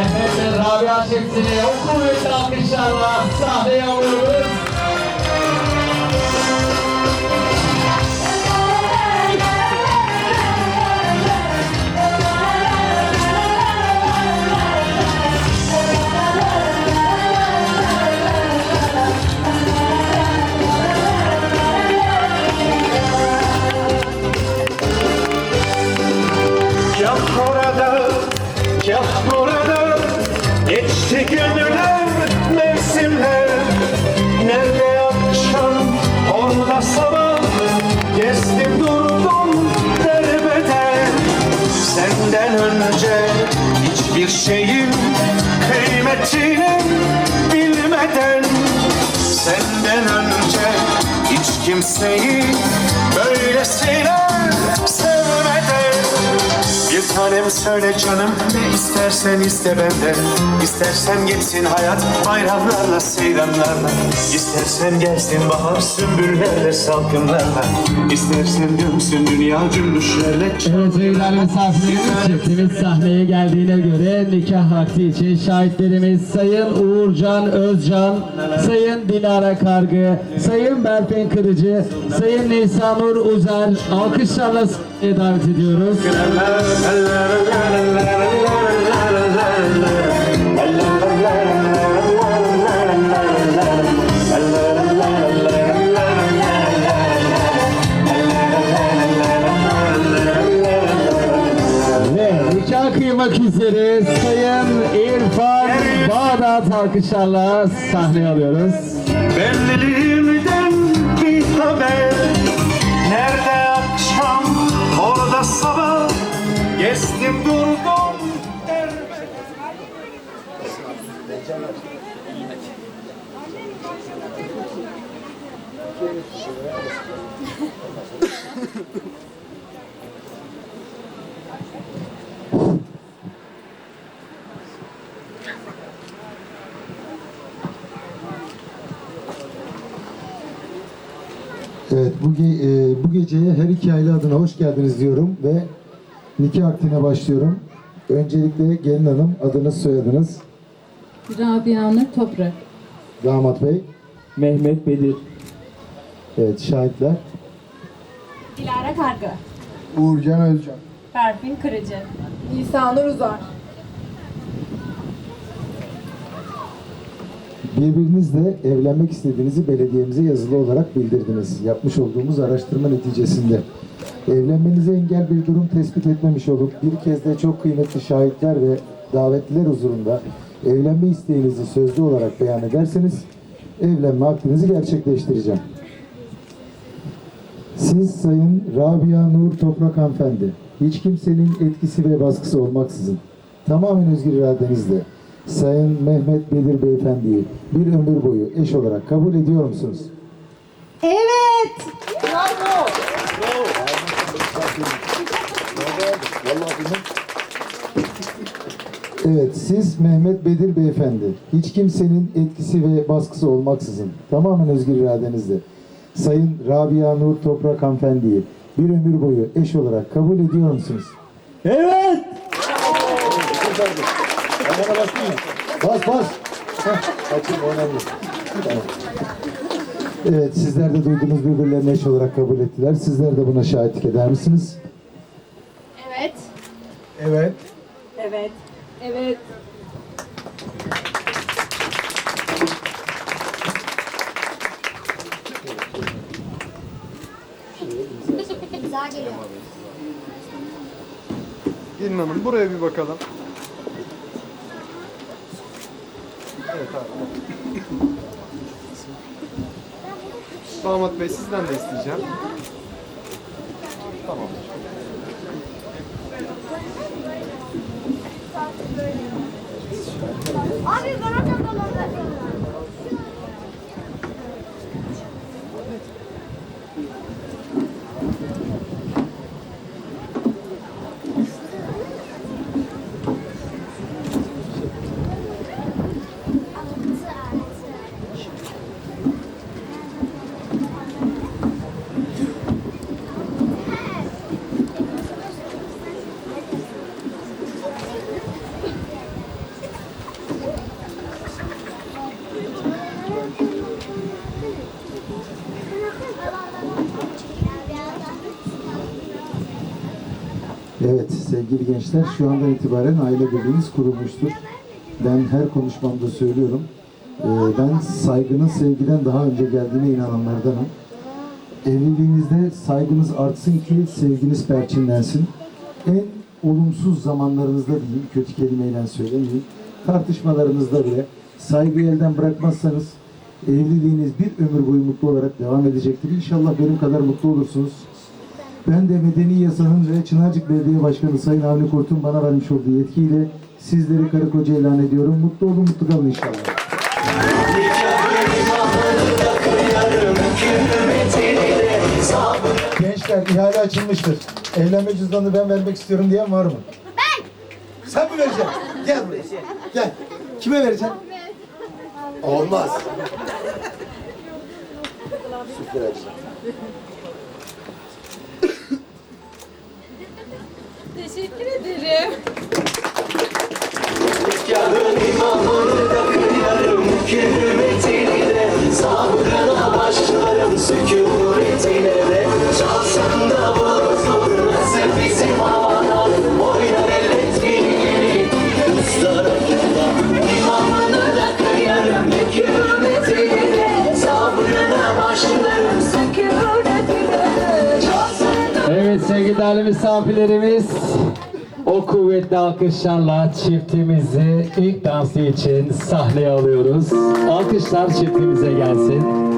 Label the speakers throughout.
Speaker 1: Mehmet ve Rabia çiftini o kuvvetli alkışlarla sahneye alıyoruz.
Speaker 2: Senden önce hiçbir şeyin Kıymetini bilmeden Senden önce hiç kimseyi Böylesine sevmeden bir tanem söyle canım ne istersen iste benden. İstersen geçsin hayat bayramlarla seyranlarla. İstersen gelsin bahar sümbüllerle salkımlarla. İstersen dönsün dünya cümbüşlerle.
Speaker 1: Evet sevgili misafirlerimiz çiftimiz sahneye geldiğine göre nikah vakti için şahitlerimiz Sayın Uğurcan Özcan, Sayın Dilara Kargı, Sayın Berfen Kırıcı, Sayın Nisanur Uzer. Alkışlarla sahneye davet ediyoruz. Kıymak üzere Sayın İrfan Bağdat alkışlarla sahneye alıyoruz.
Speaker 3: Evet, bu, ge- e, bu geceye her iki aile adına hoş geldiniz diyorum ve nikah akdine başlıyorum. Öncelikle gelin hanım adınız soyadınız,
Speaker 4: Rabia Nur Toprak.
Speaker 3: damat bey,
Speaker 1: Mehmet Bedir.
Speaker 3: evet şahitler.
Speaker 5: Dilara Kargı,
Speaker 3: Uğurcan Özcan.
Speaker 5: Berfin Kırıcı,
Speaker 4: Nisanur Uzar.
Speaker 3: Birbirinizle evlenmek istediğinizi belediyemize yazılı olarak bildirdiniz. Yapmış olduğumuz araştırma neticesinde. Evlenmenize engel bir durum tespit etmemiş olup bir kez de çok kıymetli şahitler ve davetliler huzurunda evlenme isteğinizi sözlü olarak beyan ederseniz evlenme hakkınızı gerçekleştireceğim. Siz Sayın Rabia Nur Toprak Hanımefendi, hiç kimsenin etkisi ve baskısı olmaksızın tamamen özgür iradenizle Sayın Mehmet Bedir Beyefendi'yi bir ömür boyu eş olarak kabul ediyor musunuz?
Speaker 5: Evet.
Speaker 3: Evet, siz Mehmet Bedir Beyefendi, hiç kimsenin etkisi ve baskısı olmaksızın tamamen özgür iradenizle Sayın Rabia Nur Toprak Hanımefendi'yi bir ömür boyu eş olarak kabul ediyor musunuz?
Speaker 1: Evet!
Speaker 3: Bas bas. Açın o önemli. Tamam. Evet sizler de duydunuz birbirlerini eş olarak kabul ettiler. Sizler de buna şahitlik eder misiniz?
Speaker 5: Evet.
Speaker 3: Evet.
Speaker 5: Evet.
Speaker 4: Evet.
Speaker 5: İmza geliyor.
Speaker 6: Gelin hanım buraya bir bakalım. Evet abi. Damat bey sizden de isteyeceğim. Tamam.
Speaker 5: Abi bana takalım.
Speaker 3: Evet sevgili gençler şu andan itibaren aile birliğiniz kurulmuştur. Ben her konuşmamda söylüyorum. Ee, ben saygının sevgiden daha önce geldiğine inananlardanım. Evliliğinizde saygınız artsın ki sevginiz perçinlensin. En olumsuz zamanlarınızda diyeyim, kötü kelimeyle söylemeyeyim. Tartışmalarınızda bile saygıyı elden bırakmazsanız evliliğiniz bir ömür boyu mutlu olarak devam edecektir. İnşallah benim kadar mutlu olursunuz. Ben de Medeni Yasanın ve Çınarcık Belediye Başkanı Sayın Avni Kurt'un bana vermiş olduğu yetkiyle sizleri karı koca ilan ediyorum. Mutlu olun, mutlu kalın inşallah. Gençler ihale açılmıştır. Evlenme cüzdanını ben vermek istiyorum diyen var mı? Ben. Sen mi vereceksin? Gel buraya. Gel. Kime vereceksin? Olmaz. Süper
Speaker 4: Teşekkür ederim.
Speaker 7: Sabrına başlarım sükunetine de Çalsın da nasıl bizim havana Oynar ellet bilgini Ustarakında İmamını da kıyarım hükümetine de Sabrına başlarım sükunetine de Çalsın da
Speaker 8: Evet sevgili değerli misafirlerimiz kuvvetli alkışlarla çiftimizi ilk dansı için sahneye alıyoruz. Alkışlar çiftimize gelsin.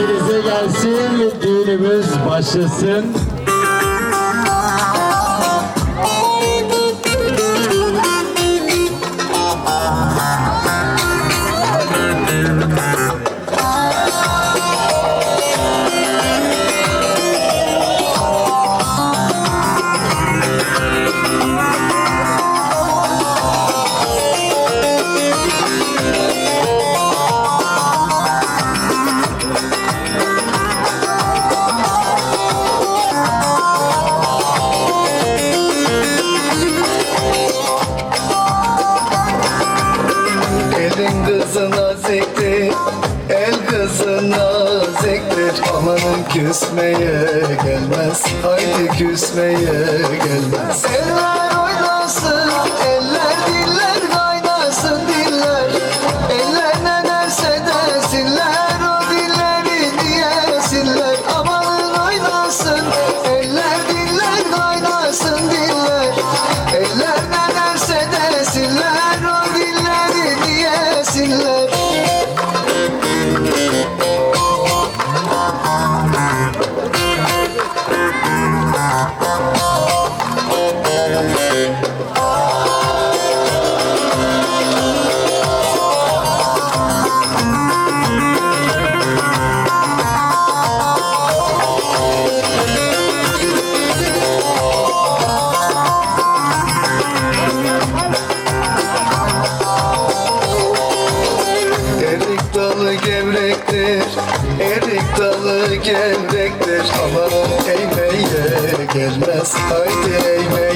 Speaker 8: Yerinize gelsin
Speaker 1: düğünümüz başlasın.
Speaker 9: küsmeye gelmez. Haydi küsmeye gelmez. Sevmez can best I day,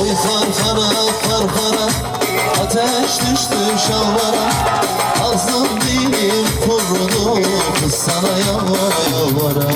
Speaker 9: O
Speaker 10: yüzden kara Ateş düştü şalvara. Ağzım dilim kurudu Kız sana yavara yavara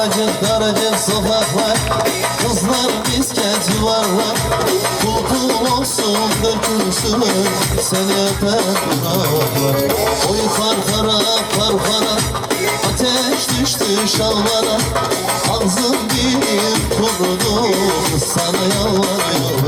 Speaker 10: Daracık daracık sokaklar Kızlar misket yuvarlar Kulkul olsun dökülsün Seni öper dudaklar Oy kar kara kar Ateş düştü şalvara. Ağzım dilim kurudu Sana yalvarıyorum.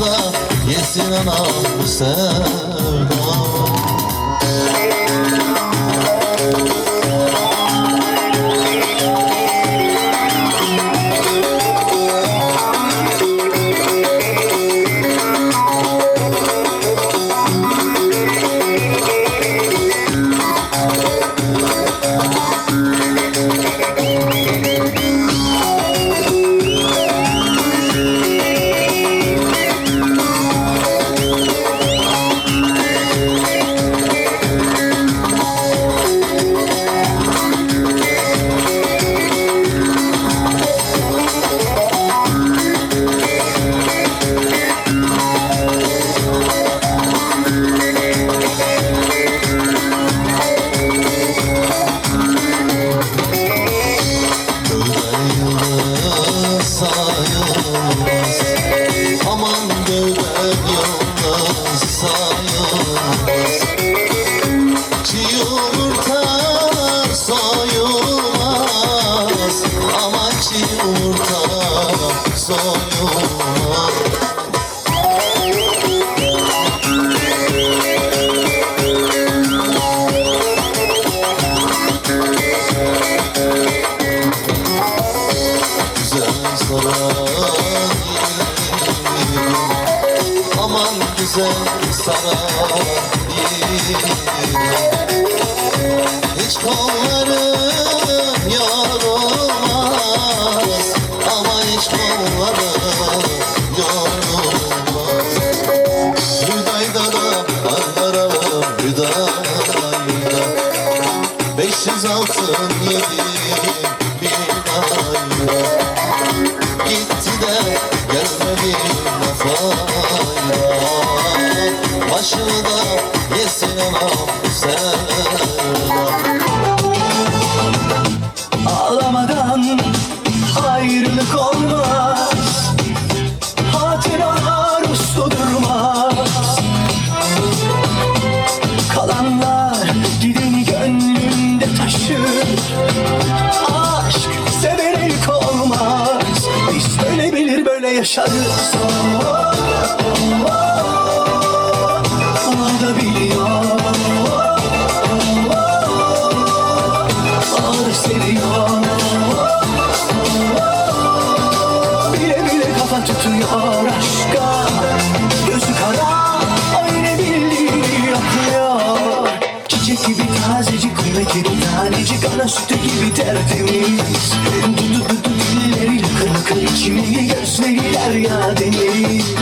Speaker 10: da yesin anam bu sen Güzel saray Hiç kollarım yorulmaz Ama hiç kollarım yorulmaz Hüdayda da anlarım Hüdayda Beş yüz altın yedim
Speaker 7: tutuyor aşka. Gözü kara aynı bildiğini yapıyor Çiçek gibi tazecik kıymetli tanecik. Ana sütü gibi tertemiz. Dudu dudu dilleri lıkır lıkır içimli Gözleri derya deniz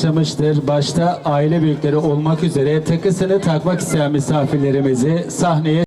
Speaker 8: başlamıştır. Başta aile büyükleri olmak üzere takısını takmak isteyen misafirlerimizi sahneye